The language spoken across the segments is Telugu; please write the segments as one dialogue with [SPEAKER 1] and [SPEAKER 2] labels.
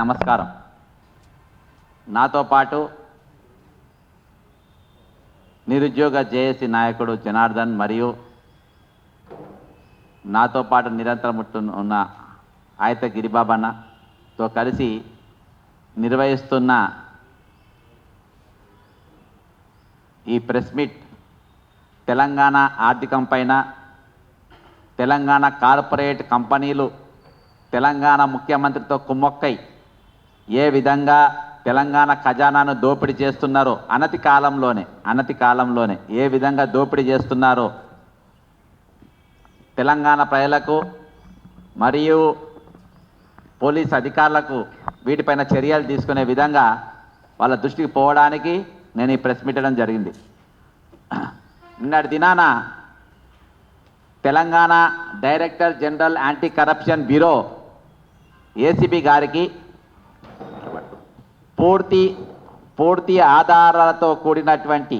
[SPEAKER 1] నమస్కారం. నాతో పాటు నిరుద్యోగ జేఏసీ నాయకుడు జనార్దన్ మరియు నాతో పాటు నిరంతరం ఉన్న ఆయత గిరిబాబన్నతో కలిసి నిర్వహిస్తున్న ఈ ప్రెస్ మీట్ తెలంగాణ ఆర్థికం పైన తెలంగాణ కార్పొరేట్ కంపెనీలు తెలంగాణ ముఖ్యమంత్రితో కుమ్మక్కై ఏ విధంగా తెలంగాణ ఖజానాను దోపిడీ చేస్తున్నారో అనతి కాలంలోనే అనతి కాలంలోనే ఏ విధంగా దోపిడీ చేస్తున్నారో తెలంగాణ ప్రజలకు మరియు పోలీస్ అధికారులకు వీటిపైన చర్యలు తీసుకునే విధంగా వాళ్ళ దృష్టికి పోవడానికి నేను ఈ ప్రెస్ మీట్ జరిగింది. నిన్నటి దినాన Telangana director general anti corruption bureau ACB గారికి పూర్తి పూర్తి ఆధారాలతో కూడినటువంటి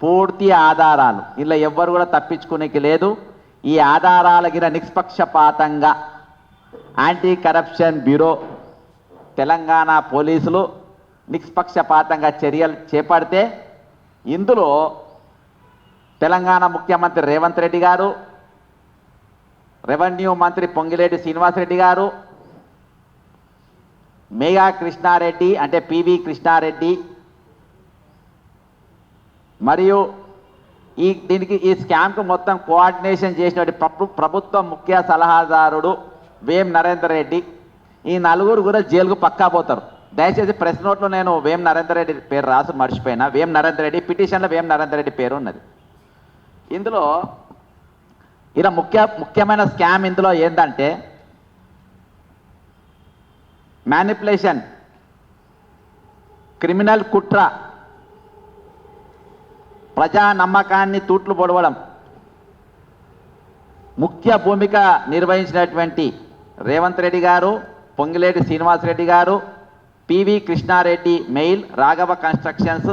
[SPEAKER 1] పూర్తి ఆధారాలు. ఇలా ఎవ్వరు కూడా తప్పించుకునేకి లేదు. ఈ ఆధారాల నిష్పక్షపాతంగా యాంటీ కరప్షన్ బ్యూరో తెలంగాణ పోలీసులు నిష్పక్షపాతంగా చర్యలు చేపడితే ఇందులో తెలంగాణ ముఖ్యమంత్రి రేవంత్ రెడ్డి గారు రెవెన్యూ మంత్రి పొంగిరెడ్డి శ్రీనివాసరెడ్డి గారు మేఘా కృష్ణారెడ్డి అంటే పివి కృష్ణారెడ్డి. మరియు ఈ దీనికి ఈ స్కామ్కు మొత్తం కోఆర్డినేషన్ చేసినటువంటి ప్రభు ప్రభుత్వ ముఖ్య సలహాదారుడు వేం నరేందర్ రెడ్డి. ఈ నలుగురు కూడా జైలుకు పక్కా పోతారు. దయచేసి ప్రెస్ నోట్లో నేను వేం నరేందర్ రెడ్డి పేరు రాసి మర్చిపోయినా. వేం నరేందర్ రెడ్డి పిటిషన్లో వేం నరేందర్ రెడ్డి పేరు ఉన్నది. ఇందులో ఇలా ముఖ్య ముఖ్యమైన స్కామ్ ఇందులో ఏంటంటే మ్యానిపులేషన్ క్రిమినల్ కుట్ర. ప్రజా నమ్మకాన్ని తూట్లు పొడవడం. ముఖ్య భూమిక నిర్వహించినటువంటి రేవంత్ రెడ్డి గారు పొంగిలేటి శ్రీనివాసరెడ్డి గారు PV Krishna Reddy MEIL Raghava constructions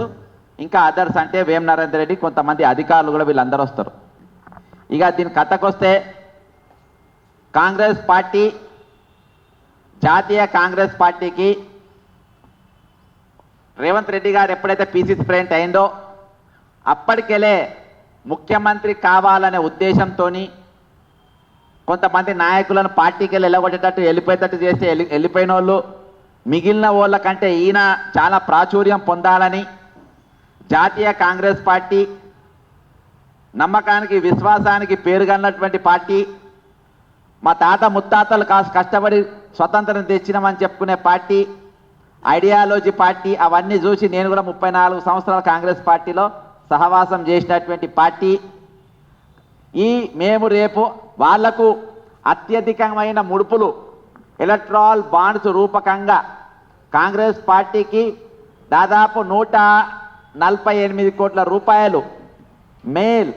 [SPEAKER 1] ఇంకా అదర్స్ అంటే వేం నరేందర్ రెడ్డి కొంతమంది అధికారులు కూడా వీళ్ళందరూ వస్తారు. ఇక దీని కథకొస్తే కాంగ్రెస్ పార్టీ జాతీయ కాంగ్రెస్ పార్టీకి రేవంత్ రెడ్డి గారు ఎప్పుడైతే పీసీసీ ప్రెసిడెంట్ అయిందో అప్పటికెలే ముఖ్యమంత్రి కావాలనే ఉద్దేశంతో కొంతమంది నాయకులను పార్టీకి వెళ్ళి వెళ్ళగొట్టేటట్టు వెళ్ళిపోయేటట్టు చేస్తే వెళ్ళి వెళ్ళిపోయిన వాళ్ళు మిగిలిన వాళ్ళ కంటే ఈయన చాలా ప్రాచుర్యం పొందాలని జాతీయ కాంగ్రెస్ పార్టీ నమ్మకానికి విశ్వాసానికి పేరుగన్నటువంటి పార్టీ. మా తాత ముత్తాతలు కాస్త కష్టపడి స్వతంత్రం తెచ్చినామని చెప్పుకునే పార్టీ ఐడియాలజీ పార్టీ అవన్నీ చూసి నేను కూడా ముప్పై నాలుగు సంవత్సరాల కాంగ్రెస్ పార్టీలో సహవాసం చేసినటువంటి పార్టీ. ఈ మేము రేపు వాళ్ళకు అత్యధికమైన ముడుపులు ఎలక్ట్రాల్ బాండ్స్ రూపకంగా కాంగ్రెస్ పార్టీకి దాదాపు నూట నలభై ఎనిమిది కోట్ల రూపాయలు మేల్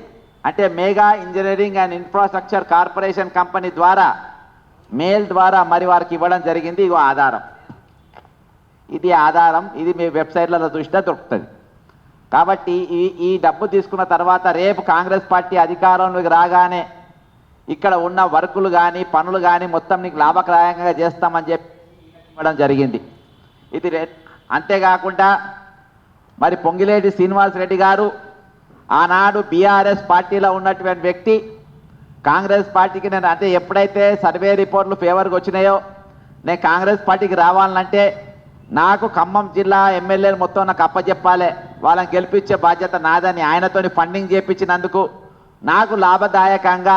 [SPEAKER 1] అంటే Megha engineering and infrastructure corporation company ద్వారా మేల్ ద్వారా మరి వారికి ఇవ్వడం జరిగింది ఇగో ఆధారం. ఇది ఆధారం ఇది మీ వెబ్సైట్లలో చూసినా దొరుకుతుంది. కాబట్టి ఈ ఈ డబ్బు తీసుకున్న తర్వాత రేపు కాంగ్రెస్ పార్టీ అధికారంలోకి రాగానే ఇక్కడ ఉన్న వర్కులు కానీ పనులు కానీ మొత్తం నీకు లాభదాయకంగా చేస్తామని చెప్పి ఇవ్వడం జరిగింది. ఇది అంతేకాకుండా మరి పొంగిలేటి శ్రీనివాస్ రెడ్డి గారు ఆనాడు బీఆర్ఎస్ పార్టీలో ఉన్నటువంటి వ్యక్తి కాంగ్రెస్ పార్టీకి నేను అంటే ఎప్పుడైతే సర్వే రిపోర్ట్లు ఫేవర్గా వచ్చినాయో నేను కాంగ్రెస్ పార్టీకి రావాలంటే నాకు ఖమ్మం జిల్లా ఎమ్మెల్యేలు మొత్తం నాకు అప్పచెప్పాలి వాళ్ళని గెలిపించే బాధ్యత నాదని ఆయనతోని ఫండింగ్ చేపించినందుకు నాకు లాభదాయకంగా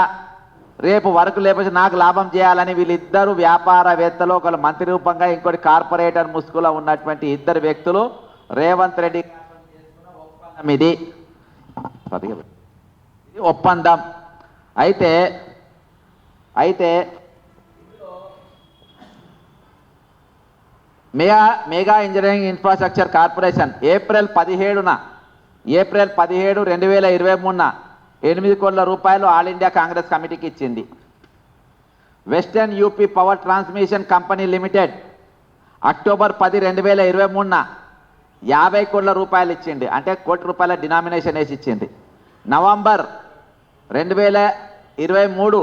[SPEAKER 1] రేపు వరకు లేకపోతే నాకు లాభం చేయాలని వీళ్ళిద్దరు వ్యాపారవేత్తలు ఒకరు మంత్రి రూపంగా ఇంకోటి కార్పొరేటర్ ముసుగులో ఉన్నటువంటి ఇద్దరు వ్యక్తులు రేవంత్ రెడ్డి ఇది ఒప్పందం. అయితే అయితే Megha Megha engineering infrastructure corporation April పదిహేడున ఏప్రిల్ పదిహేడు రెండు వేల ఇరవై మూడున ఎనిమిది కోట్ల రూపాయలు ఆల్ ఇండియా కాంగ్రెస్ కమిటీకి ఇచ్చింది. Western UP power transmission company limited October పది రెండు వేల ఇరవై మూడున యాభై కోట్ల రూపాయలు ఇచ్చింది. అంటే కోటి రూపాయల డినామినేషన్ వేసి ఇచ్చింది. నవంబర్ రెండు వేల ఇరవై మూడు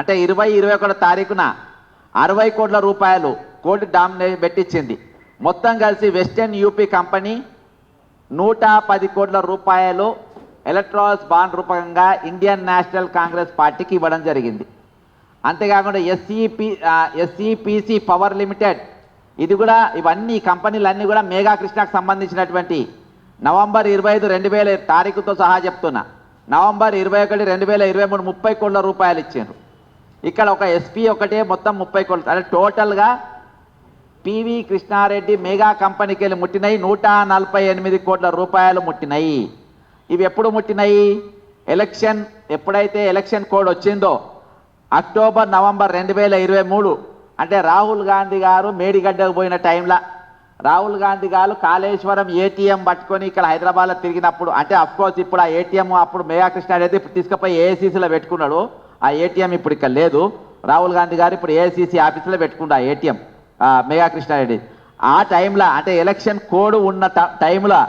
[SPEAKER 1] అంటే ఇరవై ఇరవై ఒకటి తారీఖున అరవై కోట్ల రూపాయలు కోటి డామినే పెట్టించింది. మొత్తం కలిసి వెస్టర్న్ యూపీ కంపెనీ నూట పది కోట్ల రూపాయలు ఎలక్ట్రాల్స్ బాండ్ రూపకంగా ఇండియన్ నేషనల్ కాంగ్రెస్ పార్టీకి ఇవ్వడం జరిగింది. అంతేకాకుండా ఎస్ఈపి ఎస్ఈపిసి పవర్ లిమిటెడ్ ఇది కూడా ఇవన్నీ కంపెనీలన్నీ కూడా మేఘా కృష్ణకు సంబంధించినటువంటి నవంబర్ ఇరవై ఐదు రెండు వేల తారీఖుతో సహా చెప్తున్నా. నవంబర్ ఇరవై ఒకటి రెండు వేల ఇరవై మూడు ముప్పై కోట్ల రూపాయలు ఇచ్చారు ఇక్కడ ఒక ఎస్పీ ఒకటే మొత్తం ముప్పై కోట్లు. అంటే టోటల్గా పివి కృష్ణారెడ్డి మెగా కంపెనీకి వెళ్ళి ముట్టినాయి. నూట నలభై ఎనిమిది కోట్ల రూపాయలు ముట్టినాయి. ఇవి ఎప్పుడు ముట్టినాయి? ఎలక్షన్ ఎప్పుడైతే ఎలక్షన్ కోడ్ వచ్చిందో అక్టోబర్ నవంబర్ రెండు వేల ఇరవై మూడు. అంటే రాహుల్ గాంధీ గారు మేడిగడ్డకు పోయిన టైంలో రాహుల్ గాంధీ గారు కాళేశ్వరం ఏటీఎం పట్టుకొని ఇక్కడ హైదరాబాద్లో తిరిగినప్పుడు అంటే అఫ్కోర్స్ ఇప్పుడు ఆ ఏటీఎం అప్పుడు మెగా కృష్ణారెడ్డి ఇప్పుడు తీసుకుపోయి ఏఐసీసీలో పెట్టుకున్నాడు. ఆ ఏటీఎం ఇప్పుడు ఇక్కడ లేదు. రాహుల్ గాంధీ గారు ఇప్పుడు ఏఐసీసీ ఆఫీసులో పెట్టుకున్నాడు ఆ ఏటీఎం మెగా కృష్ణారెడ్డి ఆ టైంలో అంటే ఎలక్షన్ కోడ్ ఉన్న టైంలో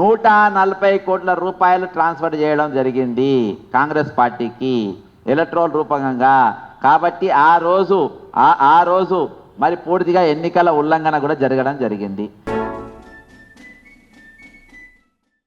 [SPEAKER 1] నూట నలభై కోట్ల రూపాయలు ట్రాన్స్ఫర్ చేయడం జరిగింది కాంగ్రెస్ పార్టీకి. ఎలక్ట్రోల్ రూపకంగా. కాబట్టి ఆ రోజు ఆ రోజు మరి పూర్తిగా ఎన్నికల ఉల్లంఘన కూడా జరగడం జరిగింది.